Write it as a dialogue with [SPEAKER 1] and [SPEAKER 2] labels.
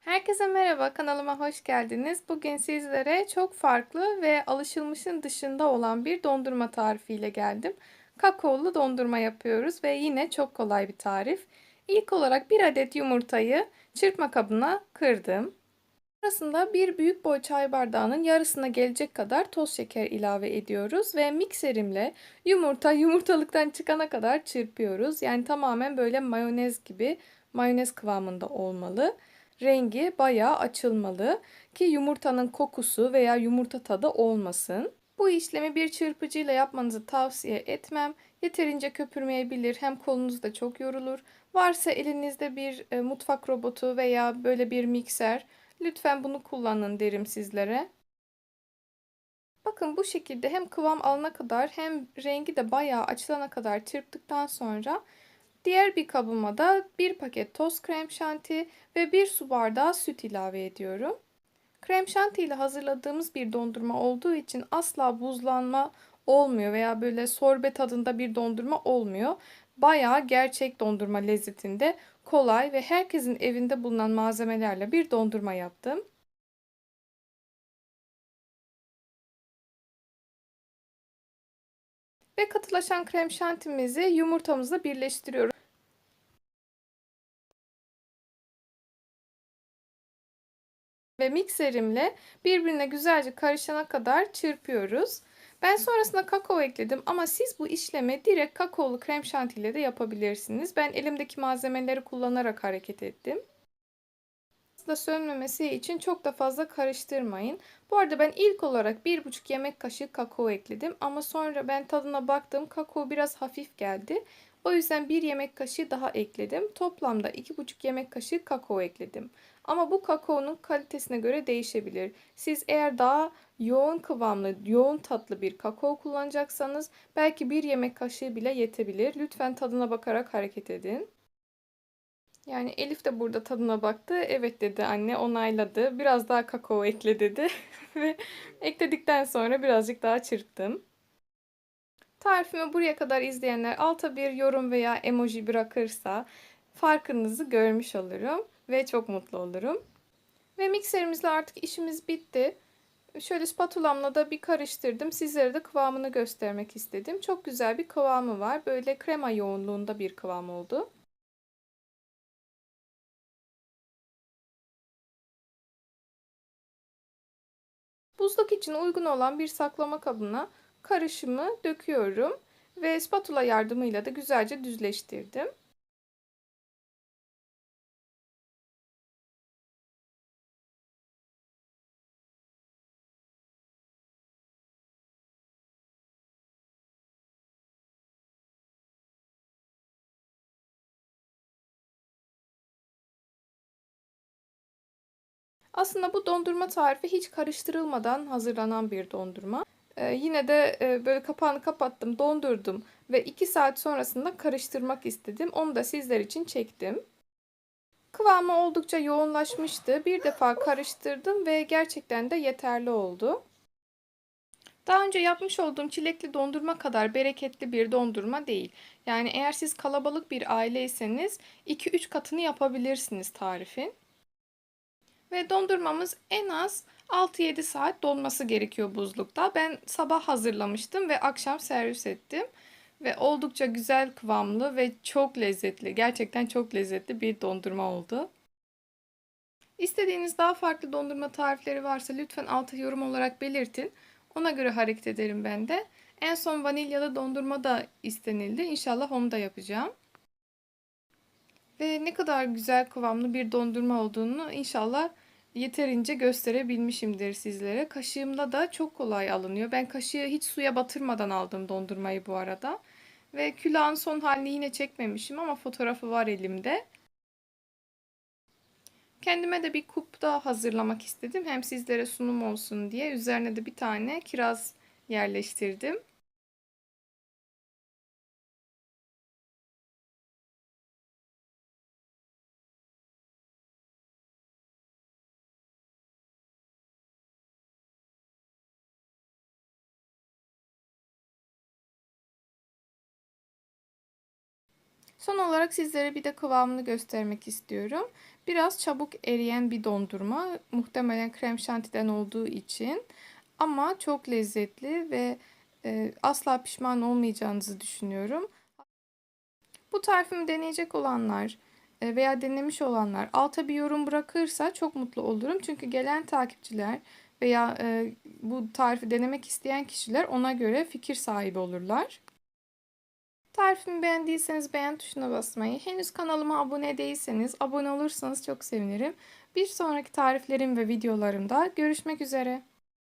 [SPEAKER 1] Herkese merhaba, kanalıma hoş geldiniz. Bugün sizlere çok farklı ve alışılmışın dışında olan bir dondurma tarifiyle geldim. Kakaolu dondurma yapıyoruz ve yine çok kolay bir tarif. İlk olarak bir adet yumurtayı çırpma kabına kırdım. Sonrasında bir büyük boy çay bardağının yarısına gelecek kadar toz şeker ilave ediyoruz ve mikserimle yumurta yumurtalıktan çıkana kadar çırpıyoruz. Yani tamamen böyle mayonez gibi mayonez kıvamında olmalı rengi bayağı açılmalı ki yumurtanın kokusu veya yumurta tadı olmasın. Bu işlemi bir çırpıcıyla yapmanızı tavsiye etmem. Yeterince köpürmeyebilir hem kolunuz da çok yorulur. Varsa elinizde bir e, mutfak robotu veya böyle bir mikser lütfen bunu kullanın derim sizlere. Bakın bu şekilde hem kıvam alana kadar hem rengi de bayağı açılana kadar çırptıktan sonra Diğer bir kabıma da bir paket toz krem şanti ve bir su bardağı süt ilave ediyorum. Krem şanti ile hazırladığımız bir dondurma olduğu için asla buzlanma olmuyor veya böyle sorbe tadında bir dondurma olmuyor. Bayağı gerçek dondurma lezzetinde kolay ve herkesin evinde bulunan malzemelerle bir dondurma yaptım. Ve katılaşan krem şantimizi yumurtamızla birleştiriyoruz. Ve mikserimle birbirine güzelce karışana kadar çırpıyoruz. Ben sonrasında kakao ekledim ama siz bu işlemi direkt kakaolu krem şanti ile de yapabilirsiniz. Ben elimdeki malzemeleri kullanarak hareket ettim da sönmemesi için çok da fazla karıştırmayın. Bu arada ben ilk olarak 1,5 yemek kaşığı kakao ekledim. Ama sonra ben tadına baktım. Kakao biraz hafif geldi. O yüzden 1 yemek kaşığı daha ekledim. Toplamda 2,5 yemek kaşığı kakao ekledim. Ama bu kakaonun kalitesine göre değişebilir. Siz eğer daha yoğun kıvamlı, yoğun tatlı bir kakao kullanacaksanız belki 1 yemek kaşığı bile yetebilir. Lütfen tadına bakarak hareket edin. Yani Elif de burada tadına baktı. Evet dedi anne onayladı. Biraz daha kakao ekle dedi. Ve ekledikten sonra birazcık daha çırptım. Tarifimi buraya kadar izleyenler alta bir yorum veya emoji bırakırsa farkınızı görmüş olurum. Ve çok mutlu olurum. Ve mikserimizle artık işimiz bitti. Şöyle spatulamla da bir karıştırdım. Sizlere de kıvamını göstermek istedim. Çok güzel bir kıvamı var. Böyle krema yoğunluğunda bir kıvam oldu. Buzluk için uygun olan bir saklama kabına karışımı döküyorum ve spatula yardımıyla da güzelce düzleştirdim. Aslında bu dondurma tarifi hiç karıştırılmadan hazırlanan bir dondurma. Ee, yine de e, böyle kapağını kapattım, dondurdum ve 2 saat sonrasında karıştırmak istedim. Onu da sizler için çektim. Kıvamı oldukça yoğunlaşmıştı. Bir defa karıştırdım ve gerçekten de yeterli oldu. Daha önce yapmış olduğum çilekli dondurma kadar bereketli bir dondurma değil. Yani eğer siz kalabalık bir aileyseniz 2-3 katını yapabilirsiniz tarifin. Ve dondurmamız en az 6-7 saat donması gerekiyor buzlukta. Ben sabah hazırlamıştım ve akşam servis ettim. Ve oldukça güzel kıvamlı ve çok lezzetli, gerçekten çok lezzetli bir dondurma oldu. İstediğiniz daha farklı dondurma tarifleri varsa lütfen alta yorum olarak belirtin. Ona göre hareket ederim ben de. En son vanilyalı dondurma da istenildi. İnşallah onu da yapacağım. Ve ne kadar güzel kıvamlı bir dondurma olduğunu inşallah yeterince gösterebilmişimdir sizlere. Kaşığımla da çok kolay alınıyor. Ben kaşığı hiç suya batırmadan aldım dondurmayı bu arada. Ve külahın son halini yine çekmemişim ama fotoğrafı var elimde. Kendime de bir kup daha hazırlamak istedim. Hem sizlere sunum olsun diye. Üzerine de bir tane kiraz yerleştirdim. Son olarak sizlere bir de kıvamını göstermek istiyorum. Biraz çabuk eriyen bir dondurma. Muhtemelen krem şantiden olduğu için. Ama çok lezzetli ve e, asla pişman olmayacağınızı düşünüyorum. Bu tarifimi deneyecek olanlar e, veya denemiş olanlar alta bir yorum bırakırsa çok mutlu olurum. Çünkü gelen takipçiler veya e, bu tarifi denemek isteyen kişiler ona göre fikir sahibi olurlar. Tarifimi beğendiyseniz beğen tuşuna basmayı, henüz kanalıma abone değilseniz abone olursanız çok sevinirim. Bir sonraki tariflerim ve videolarımda görüşmek üzere.